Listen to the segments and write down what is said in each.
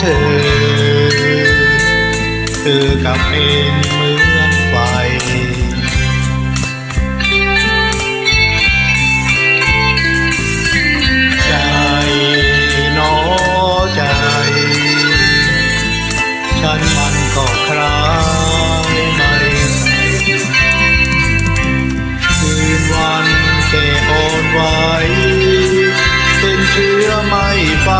เธอ เธอกับเป็นเหมือนไฟใจนอใจ ฉันมันก็คลายไม่คืนวันแก่อนไวเป็นเชื้อไม่ไป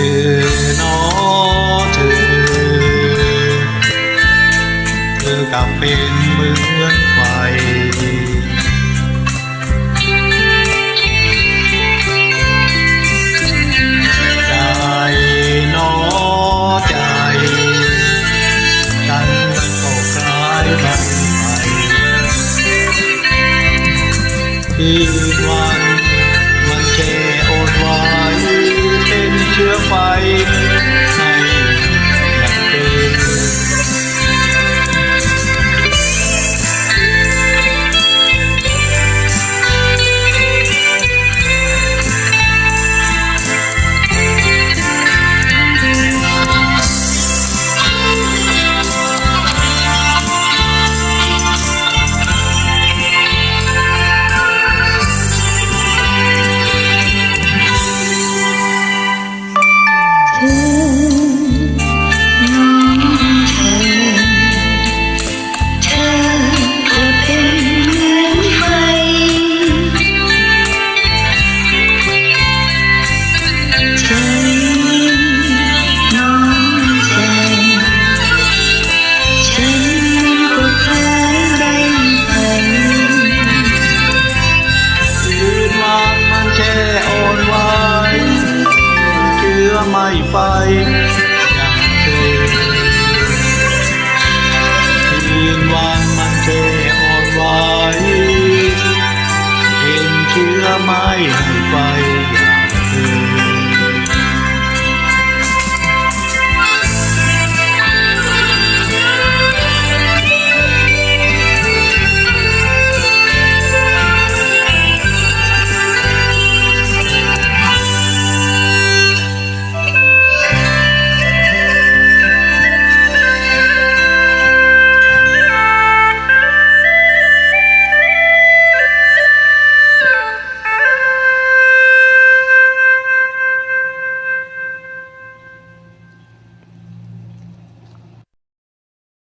คือน้อเธอเธอกับเป็นเหมือนไฟใจน้อใจฉันมันก็คล้ายมันไปคืนวันมันแค่อ่อนไหวเป็น เชื้อไฟ ไม่ไป